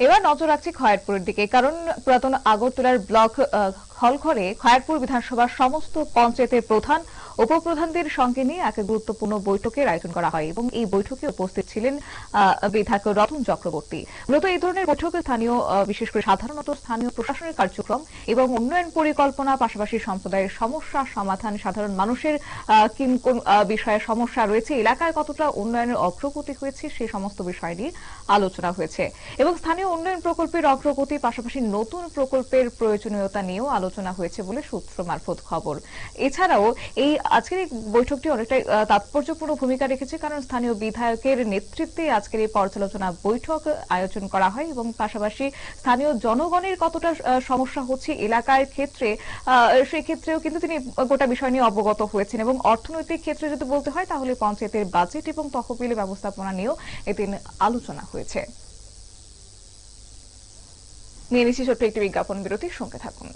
এবার নজর রাখছি খয়েরপুরের দিকে কারণ পুরাতন আগরতলার ব্লক হলঘরে খয়ারপুর বিধানসভার সমস্ত পঞ্চায়েতের প্রধান, উপপ্রধানদের সঙ্গে নিয়ে এক গুরুত্বপূর্ণ বৈঠকের আয়োজন করা হয় এবং এই বৈঠকে উপস্থিত ছিলেন বিধায়ক রতন চক্রবর্তী। মূলত এই ধরনের বৈঠকে স্থানীয় বিশেষ করে সাধারণত স্থানীয় প্রশাসনের কার্যক্রম এবং উন্নয়ন পরিকল্পনা, পাশাপাশি সম্প্রদায়ের সমস্যা সমাধান, সাধারণ মানুষের কিন, কোন বিষয়ে সমস্যা রয়েছে, এলাকায় কতটা উন্নয়নের অগ্রগতি হয়েছে সেই সমস্ত বিষয় নিয়ে আলোচনা হয়েছে। এবং স্থানীয় উন্নয়ন প্রকল্পের অগ্রগতি, পাশাপাশি নতুন প্রকল্পের প্রয়োজনীয়তা নিয়েও আলোচনা হয়েছে বলে সূত্র মারফত খবর। এছাড়াও এই আজকের এই বৈঠকটি অনেকটাই তাৎপর্যপূর্ণ ভূমিকা রেখেছে কারণ স্থানীয় বিধায়কের নেতৃত্বে আজকের এই পর্যালোচনা বৈঠক আয়োজন করা হয় এবং পাশাপাশি স্থানীয় জনগণের কতটা সমস্যা হচ্ছে এলাকার ক্ষেত্রে সেক্ষেত্রেও কিন্তু তিনি গোটা বিষয় নিয়ে অবগত হয়েছেন এবং অর্থনৈতিক ক্ষেত্রে যদি বলতে হয় তাহলে পঞ্চায়েতের বাজেট এবং তহবিল ব্যবস্থাপনা নিয়েও এদিন আলোচনা হয়েছে। নিয়ে নিচ্ছি ছোট্ট একটি বিজ্ঞাপন বিরতির সঙ্গে থাকুন।